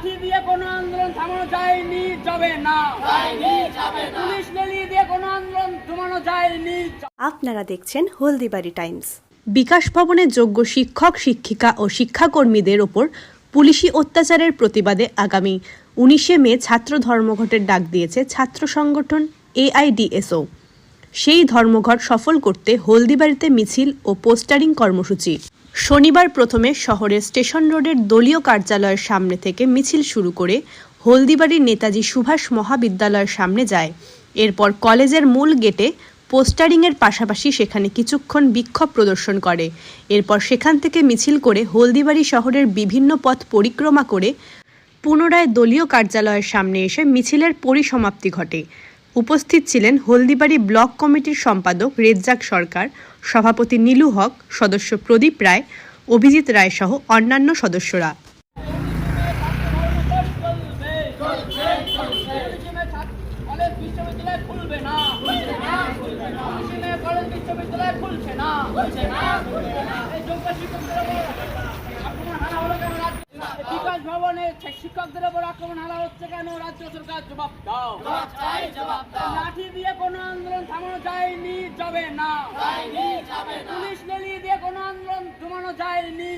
লাঠি দিয়ে কোনো আন্দোলন থামানো যায়নি যাবে না। পুলিশ লেলিয়ে দিয়ে কোনো আন্দোলন থামানো যায়নি আপনারা দেখছেন হলদিবাড়ি টাইমস। বিকাশ ভবনে যোগ্য শিক্ষক শিক্ষিকা ও শিক্ষাকর্মীদের ওপর পুলিশি অত্যাচারের প্রতিবাদে আগামী উনিশে মে ছাত্র ধর্মঘটের ডাক দিয়েছে ছাত্র সংগঠন এআইডিএসও। সেই ধর্মঘট সফল করতে হলদিবাড়িতে মিছিল ও পোস্টারিং কর্মসূচি। শনিবার প্রথমে শহরের স্টেশন রোডের দলীয় কার্যালয়ের সামনে থেকে মিছিল শুরু করে হলদিবাড়ির নেতাজি সুভাষ মহাবিদ্যালয়ের সামনে যায়। এরপর কলেজের মূল গেটে পোস্টারিংয়ের পাশাপাশি সেখানে কিছুক্ষণ বিক্ষোভ প্রদর্শন করে। এরপর সেখান থেকে মিছিল করে হলদিবাড়ি শহরের বিভিন্ন পথ পরিক্রমা করে পুনরায় দলীয় কার্যালয়ের সামনে এসে মিছিলের পরিসমাপ্তি ঘটে। উপস্থিত ছিলেন হলদিবাড়ি ব্লক কমিটির সম্পাদক রেজ্জাক সরকার, সভাপতি নীলু হক, সদস্য প্রদীপ রায়, অভিজিৎ রায় সহ অন্যান্য সদস্যরা। খুলছে না এই যোগ্য শিক্ষকদের উপর আক্রমণ হানা হলো কেন রাজ্য- বিকাশ শিক্ষকদের উপর আক্রমণ হারা হচ্ছে কেন? রাজ্য সরকার জবাব দাও। লাঠি দিয়ে কোনো আন্দোলন থামানো যায়নি যাবে না। পুলিশ দিয়ে কোনো আন্দোলন থামানো যায়নি